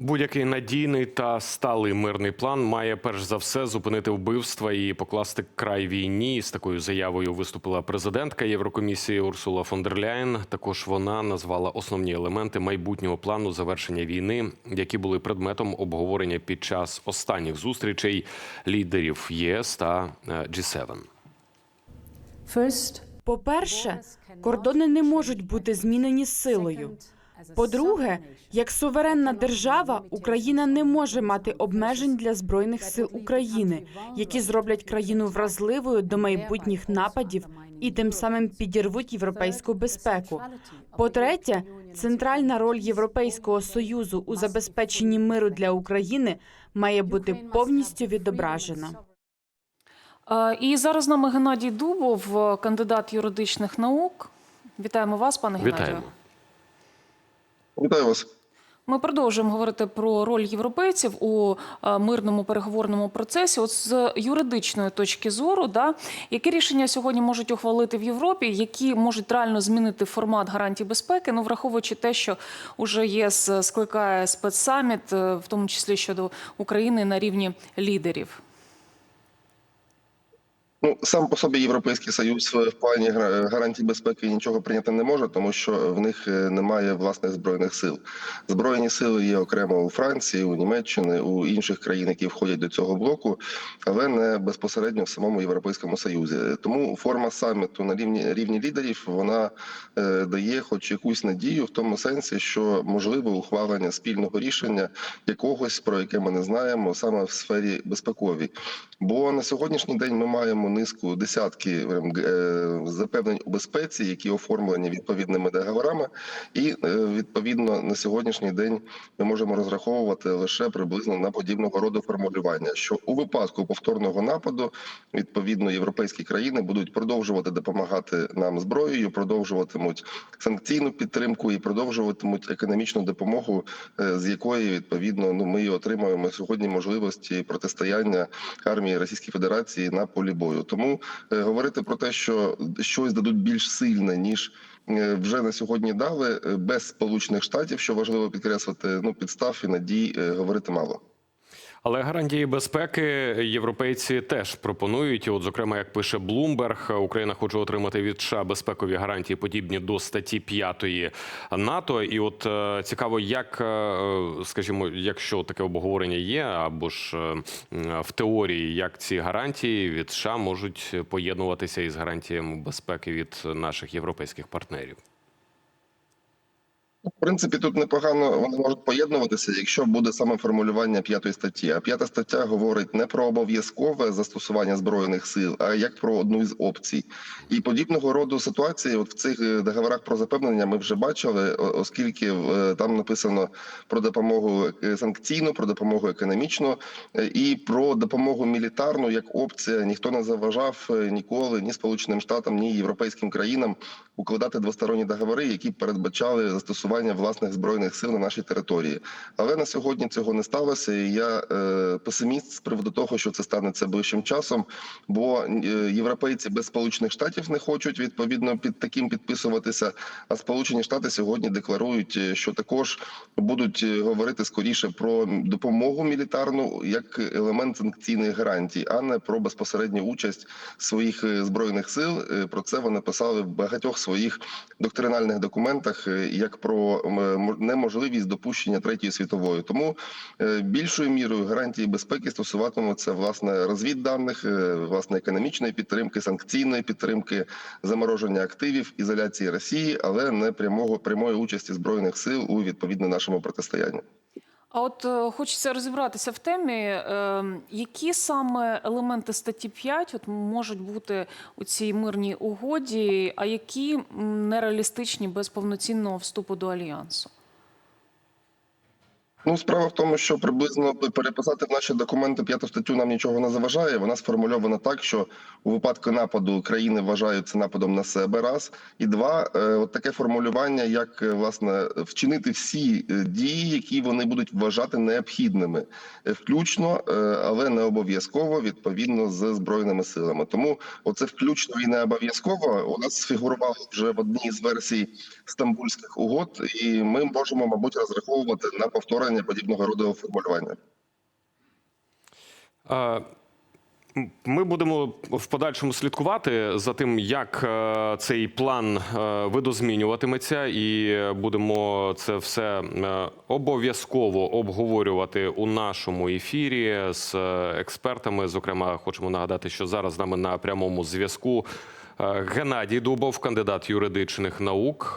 Будь-який надійний та сталий мирний план має перш за все зупинити вбивства і покласти край війні. З такою заявою виступила президентка Єврокомісії Урсула фон дер Ляєн. Також вона назвала основні елементи майбутнього плану завершення війни, які були предметом обговорення під час останніх зустрічей лідерів ЄС та е, G7. По-перше, кордони не можуть бути змінені силою. По-друге, як суверенна держава, Україна не може мати обмежень для збройних сил України, які зроблять країну вразливою до майбутніх нападів і тим самим підірвуть європейську безпеку. По-третє, центральна роль Європейського союзу у забезпеченні миру для України має бути повністю відображена. Е, І зараз з нами Геннадій Дубов, е, кандидат юридичних наук. Вітаємо вас, пане Геннадію. Вітаю вас. Ми продовжуємо говорити про роль європейців у е, мирному переговорному процесі. От з юридичної точки зору, да, які рішення сьогодні можуть ухвалити в Європі, які можуть реально змінити формат гарантій безпеки, ну враховуючи те, що уже ЄС скликає спецсаміт, е, в тому числі щодо України на рівні лідерів. Ну сам по собі європейський союз в плані гарантій безпеки нічого прийняти не може, тому що в них е, немає власних збройних сил. Збройні сили є окремо у Франції, у Німеччини, у інших країн, які входять до цього блоку, але не безпосередньо в самому європейському союзі. Тому форма саміту на рівні рівні лідерів вона е, дає, хоч якусь надію, в тому сенсі, що можливе ухвалення спільного рішення якогось про яке ми не знаємо, саме в сфері безпековій. Бо на сьогоднішній день ми маємо низку десятки е, запевнень у безпеці, які оформлені відповідними договорами, і е, відповідно на сьогоднішній день ми можемо розраховувати лише приблизно на подібного роду формулювання, що у випадку повторного нападу відповідно європейські країни будуть продовжувати допомагати нам зброєю, продовжуватимуть санкційну підтримку і продовжуватимуть економічну допомогу, е, з якої відповідно ну ми отримуємо сьогодні можливості протистояння армії Російської Федерації на полі бою. Тому е, говорити про те, що щось дадуть більш сильне ніж. е, Вже на сьогодні дали е, без сполучених штатів, що важливо підкреслити. Ну підстав і надій говорити мало. Але гарантії безпеки європейці теж пропонують. От, зокрема, як пише Блумберг, Україна хоче отримати від США безпекові гарантії, подібні до статті 5 НАТО. І от е, цікаво, як е, скажімо, якщо таке обговорення є, або ж е, в теорії, як ці гарантії від США можуть поєднуватися із гарантіями безпеки від наших європейських партнерів. В принципі, тут непогано вони можуть поєднуватися, якщо буде саме формулювання п'ятої статті. А п'ята стаття говорить не про обов'язкове застосування збройних сил, а як про одну із опцій. І подібного роду ситуації, от в цих е, договорах про запевнення, ми вже бачили, оскільки е, там написано про допомогу е, санкційну, про допомогу економічну і про допомогу мілітарну як опція. Ніхто не заважав ніколи ні Сполученим Штатам, ні європейським країнам укладати двосторонні договори, які передбачали застосування власних збройних сил на нашій території. Але на сьогодні цього не сталося. І я е, песиміст з приводу того, що це станеться ближчим часом. Бо е, європейці без сполучених штатів не хочуть відповідно під таким підписуватися. А Сполучені Штати сьогодні декларують, е, що також будуть говорити скоріше про допомогу мілітарну як елемент санкційних гарантій, а не про безпосередню участь своїх збройних сил. Про це вони писали в багатьох своїх доктринальних документах, як про м, неможливість допущення третьої світової. Тому е, більшою мірою гарантії безпеки стосуватимуться власне розвідданих, е, власне економічної підтримки, санкційної підтримки, замороження активів, ізоляції Росії, але не прямого прямої участі збройних сил у відповідно нашому протистоянні. А от е, хочеться розібратися в темі, е, які саме елементи статті 5 от можуть бути у цій мирній угоді, а які нереалістичні без повноцінного вступу до альянсу? Ну, справа в тому, що приблизно переписати в наші документи п'яту статтю нам нічого не заважає. Вона сформульована так, що у випадку нападу країни вважають це нападом на себе. Раз і два, е, от таке формулювання, як е, власне вчинити всі е, дії, які вони будуть вважати необхідними, включно, але не обов'язково відповідно з збройними силами. Тому оце включно і не обов'язково у нас фігурувало вже в одній з версій стамбульських угод, і ми можемо, мабуть, розраховувати на повторення створення подібного роду формулювання. Ми будемо в подальшому слідкувати за тим, як е, цей план е, видозмінюватиметься, і будемо це все е, обов'язково обговорювати у нашому ефірі з експертами. Зокрема, хочемо нагадати, що зараз з нами на прямому зв'язку. Геннадій Дубов, кандидат юридичних наук,